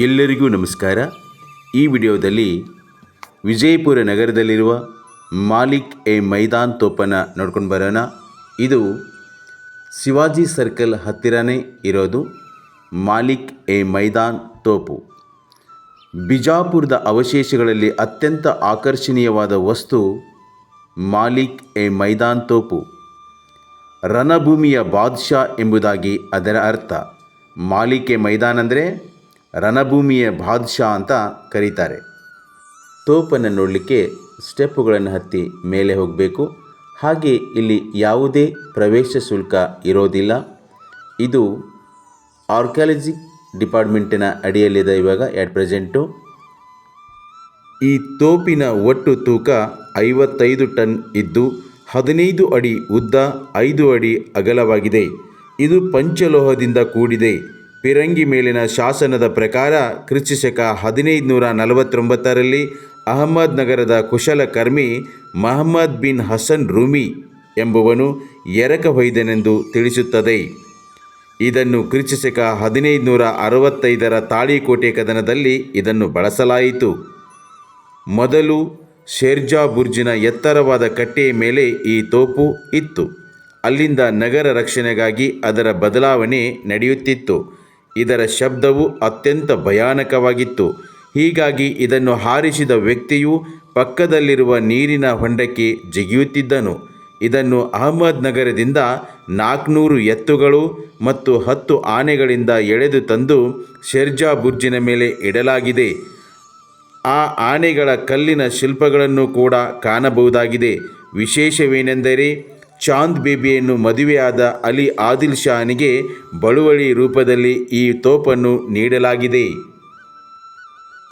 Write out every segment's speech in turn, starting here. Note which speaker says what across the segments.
Speaker 1: ಎಲ್ಲರಿಗೂ ನಮಸ್ಕಾರ. ಈ ವಿಡಿಯೋದಲ್ಲಿ ವಿಜಯಪುರ ನಗರದಲ್ಲಿರುವ ಮಾಲಿಕ್ ಎ ಮೈದಾನ್ ತೋಪನ ನೋಡ್ಕೊಂಡು ಬರೋಣ. ಇದು ಶಿವಾಜಿ ಸರ್ಕಲ್ ಹತ್ತಿರನೇ ಇರೋದು ಮಾಲಿಕ್ ಎ ಮೈದಾನ್ ತೋಪು. ಬಿಜಾಪುರದ ಅವಶೇಷಗಳಲ್ಲಿ ಅತ್ಯಂತ ಆಕರ್ಷಣೀಯವಾದ ವಸ್ತು ಮಾಲಿಕ್ ಎ ಮೈದಾನ್ ತೋಪು. ರಣಭೂಮಿಯ ಬಾದ್ಶಾ ಎಂಬುದಾಗಿ ಅದರ ಅರ್ಥ. ಮಾಲಿಕೆ ಮೈದಾನ್ ಅಂದರೆ ರಣಭೂಮಿಯ ಬಾದ್ಶಾ ಅಂತ ಕರೀತಾರೆ. ತೋಪನ್ನು ನೋಡಲಿಕ್ಕೆ ಸ್ಟೆಪ್ಪುಗಳನ್ನು ಹತ್ತಿ ಮೇಲೆ ಹೋಗಬೇಕು. ಹಾಗೆ ಇಲ್ಲಿ ಯಾವುದೇ ಪ್ರವೇಶ ಶುಲ್ಕ ಇರೋದಿಲ್ಲ. ಇದು ಆರ್ಕ್ಯಾಲಜಿ ಡಿಪಾರ್ಟ್ಮೆಂಟಿನ ಅಡಿಯಲ್ಲಿದೆ ಇವಾಗ, ಎಟ್ ಪ್ರೆಸೆಂಟು. ಈ ತೋಪಿನ ಒಟ್ಟು ತೂಕ ಐವತ್ತೈದು ಟನ್ ಇದ್ದು, ಹದಿನೈದು ಅಡಿ ಉದ್ದ ಐದು ಅಡಿ ಅಗಲವಾಗಿದೆ. ಇದು ಪಂಚಲೋಹದಿಂದ ಕೂಡಿದೆ. ಪಿರಂಗಿ ಮೇಲಿನ ಶಾಸನದ ಪ್ರಕಾರ ಕ್ರಿಸ್ತಶಕ ಹದಿನೈದು ನೂರ ನಲವತ್ತೊಂಬತ್ತರಲ್ಲಿ ಅಹಮದ್ ನಗರದ ಕುಶಲಕರ್ಮಿ ಮಹಮ್ಮದ್ ಬಿನ್ ಹಸನ್ ರೂಮಿ ಎಂಬುವನು ಎರಕ ಹೊಯ್ದನೆಂದು ತಿಳಿಸುತ್ತದೆ. ಇದನ್ನು ಕ್ರಿಸ್ತಶಕ ಹದಿನೈದು ನೂರ ಅರವತ್ತೈದರ ತಾಳಿಕೋಟೆ ಕದನದಲ್ಲಿ ಇದನ್ನು ಬಳಸಲಾಯಿತು. ಮೊದಲು ಶೇರ್ಜಾ ಬುರ್ಜಿನ ಎತ್ತರವಾದ ಕಟ್ಟೆಯ ಮೇಲೆ ಈ ತೋಪು ಇತ್ತು. ಅಲ್ಲಿಂದ ನಗರ ರಕ್ಷಣೆಗಾಗಿ ಅದರ ಬದಲಾವಣೆ ನಡೆಯುತ್ತಿತ್ತು. ಇದರ ಶಬ್ದವು ಅತ್ಯಂತ ಭಯಾನಕವಾಗಿತ್ತು. ಹೀಗಾಗಿ ಇದನ್ನು ಹಾರಿಸಿದ ವ್ಯಕ್ತಿಯು ಪಕ್ಕದಲ್ಲಿರುವ ನೀರಿನ ಹೊಂಡಕ್ಕೆ ಜಿಗಿಯುತ್ತಿದ್ದನು. ಇದನ್ನು ಅಹಮದ್ ನಗರದಿಂದ ನಾಲ್ಕುನೂರು ಎತ್ತುಗಳು ಮತ್ತು ಹತ್ತು ಆನೆಗಳಿಂದ ಎಳೆದು ತಂದು ಶೆರ್ಜಾ ಬುರ್ಜಿನ ಮೇಲೆ ಇಡಲಾಗಿದೆ. ಆ ಆನೆಗಳ ಕಲ್ಲಿನ ಶಿಲ್ಪಗಳನ್ನು ಕೂಡ ಕಾಣಬಹುದಾಗಿದೆ. ವಿಶೇಷವೇನೆಂದರೆ ಚಾಂದ್ ಬೇಬಿಯನ್ನು ಮದುವೆಯಾದ ಅಲಿ ಆದಿಲ್ ಶಾನಿಗೆ ಬಳುವಳಿ ರೂಪದಲ್ಲಿ ಈ ತೋಪನ್ನು ನೀಡಲಾಗಿದೆ.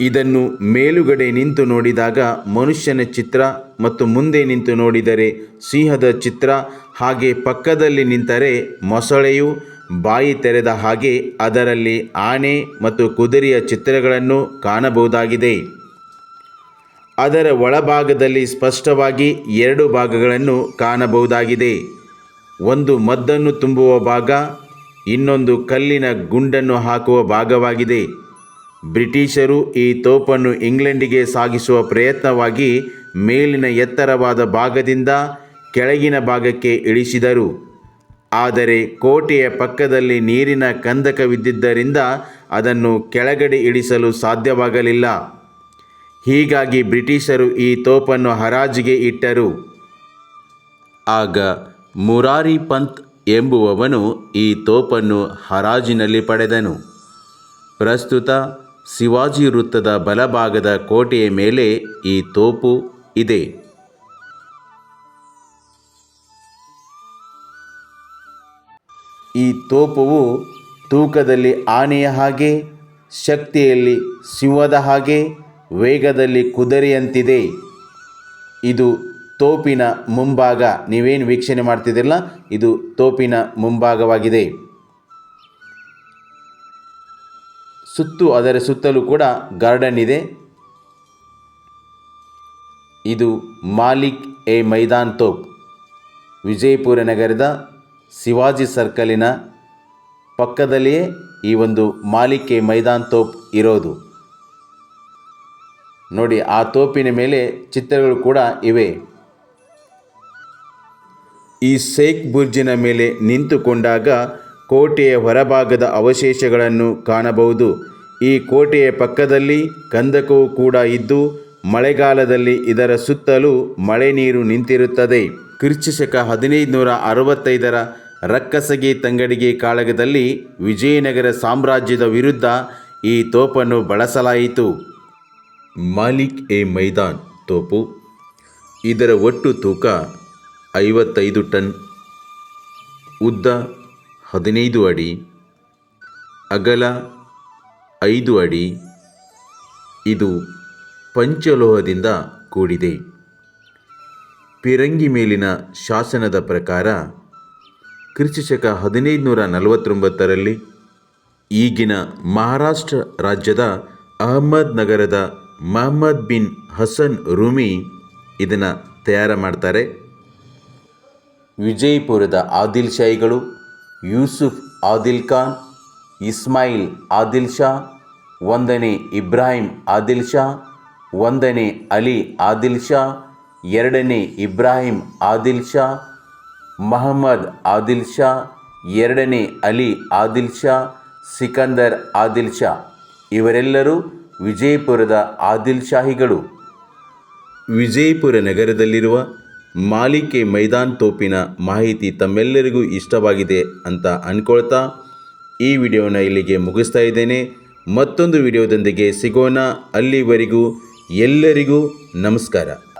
Speaker 1: ಇದನ್ನು ಮೇಲುಗಡೆ ನಿಂತು ನೋಡಿದಾಗ ಮನುಷ್ಯನ ಚಿತ್ರ ಮತ್ತು ಮುಂದೆ ನಿಂತು ನೋಡಿದರೆ ಸಿಂಹದ ಚಿತ್ರ, ಹಾಗೆ ಪಕ್ಕದಲ್ಲಿ ನಿಂತರೆ ಮೊಸಳೆಯು ಬಾಯಿ ತೆರೆದ ಹಾಗೆ ಅದರಲ್ಲಿ ಆನೆ ಮತ್ತು ಕುದುರೆಯ ಚಿತ್ರಗಳನ್ನು ಕಾಣಬಹುದಾಗಿದೆ. ಅದರ ಒಳಭಾಗದಲ್ಲಿ ಸ್ಪಷ್ಟವಾಗಿ ಎರಡು ಭಾಗಗಳನ್ನು ಕಾಣಬಹುದಾಗಿದೆ. ಒಂದು ಮದ್ದನ್ನು ತುಂಬುವ ಭಾಗ, ಇನ್ನೊಂದು ಕಲ್ಲಿನ ಗುಂಡನ್ನು ಹಾಕುವ ಭಾಗವಾಗಿದೆ. ಬ್ರಿಟಿಷರು ಈ ತೋಪನ್ನು ಇಂಗ್ಲೆಂಡಿಗೆ ಸಾಗಿಸುವ ಪ್ರಯತ್ನವಾಗಿ ಮೇಲಿನ ಎತ್ತರವಾದ ಭಾಗದಿಂದ ಕೆಳಗಿನ ಭಾಗಕ್ಕೆ ಇಳಿಸಿದರು. ಆದರೆ ಕೋಟೆಯ ಪಕ್ಕದಲ್ಲಿ ನೀರಿನ ಕಂದಕವಿದ್ದರಿಂದ ಅದನ್ನು ಕೆಳಗಡೆ ಇಳಿಸಲು ಸಾಧ್ಯವಾಗಲಿಲ್ಲ. ಹೀಗಾಗಿ ಬ್ರಿಟಿಷರು ಈ ತೋಪನ್ನು ಹರಾಜಿಗೆ ಇಟ್ಟರು. ಆಗ ಮುರಾರಿ ಪಂತ್ ಎಂಬುವವನು ಈ ತೋಪನ್ನು ಹರಾಜಿನಲ್ಲಿ ಪಡೆದನು. ಪ್ರಸ್ತುತ ಶಿವಾಜಿ ವೃತ್ತದ ಬಲಭಾಗದ ಕೋಟೆಯ ಮೇಲೆ ಈ ತೋಪು ಇದೆ. ಈ ತೋಪುವು ತೂಕದಲ್ಲಿ ಆನೆಯ ಹಾಗೆ, ಶಕ್ತಿಯಲ್ಲಿ ಸಿಂಹದ ಹಾಗೆ ವೇಗದಲ್ಲಿ ಕುದುರೆಯಂತಿದೆ. ಇದು ತೋಪಿನ ಮುಂಭಾಗ. ನೀವೇನು ವೀಕ್ಷಣೆ ಮಾಡ್ತಿದ್ದಿರಲ್ಲ? ಇದು ತೋಪಿನ ಮುಂಭಾಗವಾಗಿದೆ. ಸುತ್ತು ಅದರ ಸುತ್ತಲೂ ಕೂಡ ಗಾರ್ಡನ್ ಇದೆ. ಇದು ಮಾಲಿಕ್ ಎ ಮೈದಾನ್ ತೋಪ್. ವಿಜಯಪುರ ನಗರದ ಶಿವಾಜಿ ಸರ್ಕಲಿನ ಪಕ್ಕದಲ್ಲಿಯೇ ಈ ಒಂದು ಮಾಲಿಕ್ ಎ ಮೈದಾನ್ ತೋಪ್ ಇರೋದು. ನೋಡಿ, ಆ ತೋಪಿನ ಮೇಲೆ ಚಿತ್ರಗಳು ಕೂಡ ಇವೆ. ಈ ಸೇಕ್ ಬುರ್ಜಿನ ಮೇಲೆ ನಿಂತುಕೊಂಡಾಗ ಕೋಟೆಯ ಹೊರಭಾಗದ ಅವಶೇಷಗಳನ್ನು ಕಾಣಬಹುದು. ಈ ಕೋಟೆಯ ಪಕ್ಕದಲ್ಲಿ ಕಂದಕವು ಕೂಡ ಇದ್ದು, ಮಳೆಗಾಲದಲ್ಲಿ ಇದರ ಸುತ್ತಲೂ ಮಳೆ ನೀರು ನಿಂತಿರುತ್ತದೆ. ಕ್ರಿಸ್ತಶಕ ಹದಿನೈದು ನೂರ ಅರವತ್ತೈದರ ರಕ್ಕಸಗಿ ತಂಗಡಿಗೆ ಕಾಳಗದಲ್ಲಿ ವಿಜಯನಗರ ಸಾಮ್ರಾಜ್ಯದ ವಿರುದ್ಧ ಈ ತೋಪನ್ನು ಬಳಸಲಾಯಿತು. ಮಾಲಿಕ್ ಎ ಮೈದಾನ್ ತೋಪು. ಇದರ ಒಟ್ಟು ತೂಕ ಐವತ್ತೈದು ಟನ್. ಉದ್ದ ಹದಿನೈದು ಅಡಿ. ಅಗಲ ಐದು ಅಡಿ. ಇದು ಪಂಚಲೋಹದಿಂದ ಕೂಡಿದೆ. ಪಿರಂಗಿ ಮೇಲಿನ ಶಾಸನದ ಪ್ರಕಾರ, ಕ್ರಿಸ್ತಶಕ ಹದಿನೈದು ನೂರ ನಲವತ್ತೊಂಬತ್ತರಲ್ಲಿ ಈಗಿನ ಮಹಾರಾಷ್ಟ್ರ ರಾಜ್ಯದ ಅಹಮದ್ ನಗರದ ಮಹಮ್ಮದ್ ಬಿನ್ ಹಸನ್ ರುಮಿ ಇದನ್ನು ತಯಾರು ಮಾಡ್ತಾರೆ. ವಿಜಯಪುರದ ಆದಿಲ್ ಶಾಹಿಗಳು ಯೂಸುಫ್ ಆದಿಲ್ ಖಾನ್, ಇಸ್ಮಾಯಿಲ್ ಆದಿಲ್ ಶಾ, ಒಂದನೇ ಇಬ್ರಾಹಿಂ ಆದಿಲ್ ಶಾ, ಒಂದನೇ ಅಲಿ ಆದಿಲ್ ಶಾ, ಎರಡನೇ ಇಬ್ರಾಹಿಂ ಆದಿಲ್ ಶಾ, ಮಹಮ್ಮದ್ ಆದಿಲ್ ಶಾ, ಎರಡನೇ ಅಲಿ ಆದಿಲ್ ಶಾ, ಸಿಕಂದರ್ ಆದಿಲ್ ಶಾ. ಇವರೆಲ್ಲರೂ ವಿಜಯಪುರದ ಆದಿಲ್ ಶಾಹಿಗಳು ವಿಜಯಪುರ ನಗರದಲ್ಲಿರುವ ಮಾಲಿಕೆ ಮೈದಾನ್ ತೋಪಿನ ಮಾಹಿತಿ ತಮ್ಮೆಲ್ಲರಿಗೂ ಇಷ್ಟವಾಗಿದೆ ಅಂತ ಅಂದ್ಕೊಳ್ತಾ ಈ ವಿಡಿಯೋನ ಇಲ್ಲಿಗೆ ಮುಗಿಸ್ತಾ ಇದ್ದೇನೆ. ಮತ್ತೊಂದು ವಿಡಿಯೋದೊಂದಿಗೆ ಸಿಗೋಣ. ಅಲ್ಲಿವರೆಗೂ ಎಲ್ಲರಿಗೂ ನಮಸ್ಕಾರ.